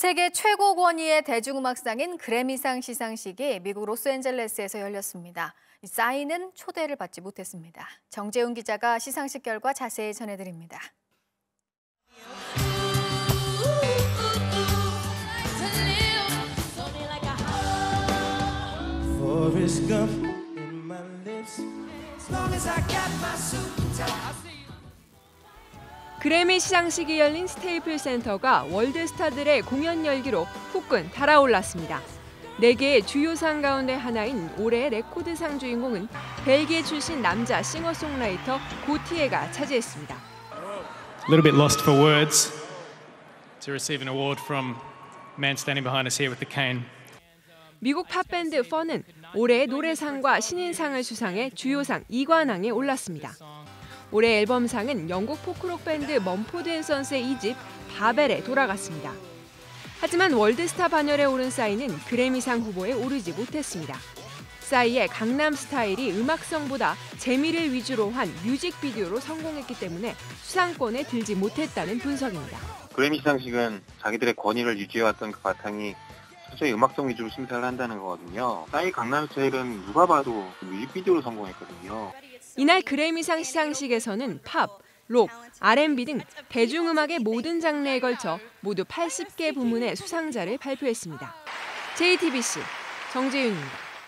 세계 최고 권위의 대중음악상인 그래미상 시상식이 미국 로스앤젤레스에서 열렸습니다. 싸이는 초대를 받지 못했습니다. 정재훈 기자가 시상식 결과 자세히 전해드립니다. 그래미 시상식이 열린 스테이플 센터가 월드 스타들의 공연 열기로 후끈 달아올랐습니다. 네 개의 주요 상 가운데 하나인 올해의 레코드상 주인공은 벨기에 출신 남자 싱어송라이터 고티에가 차지했습니다. A little bit lost for words to receive an award from man standing behind us here with the cane. 미국 팝밴드 펀은 올해의 노래상과 신인상을 수상해 주요상 2관왕에 올랐습니다. 올해 앨범상은 영국 포크록 밴드 먼포드 앤 선스의 2집 바벨에 돌아갔습니다. 하지만 월드스타 반열에 오른 싸이는 그래미상 후보에 오르지 못했습니다. 싸이의 강남 스타일이 음악성보다 재미를 위주로 한 뮤직비디오로 성공했기 때문에 수상권에 들지 못했다는 분석입니다. 그래미 시상식은 자기들의 권위를 유지해왔던 그 바탕이 철저히 음악성 위주로 심사를 한다는 거거든요. 싸이 강남 스타일은 누가 봐도 뮤직비디오로 성공했거든요. 이날 그래미상 시상식에서는 팝, 록, R&B 등 대중음악의 모든 장르에 걸쳐 모두 80개 부문의 수상자를 발표했습니다. JTBC 정재윤입니다.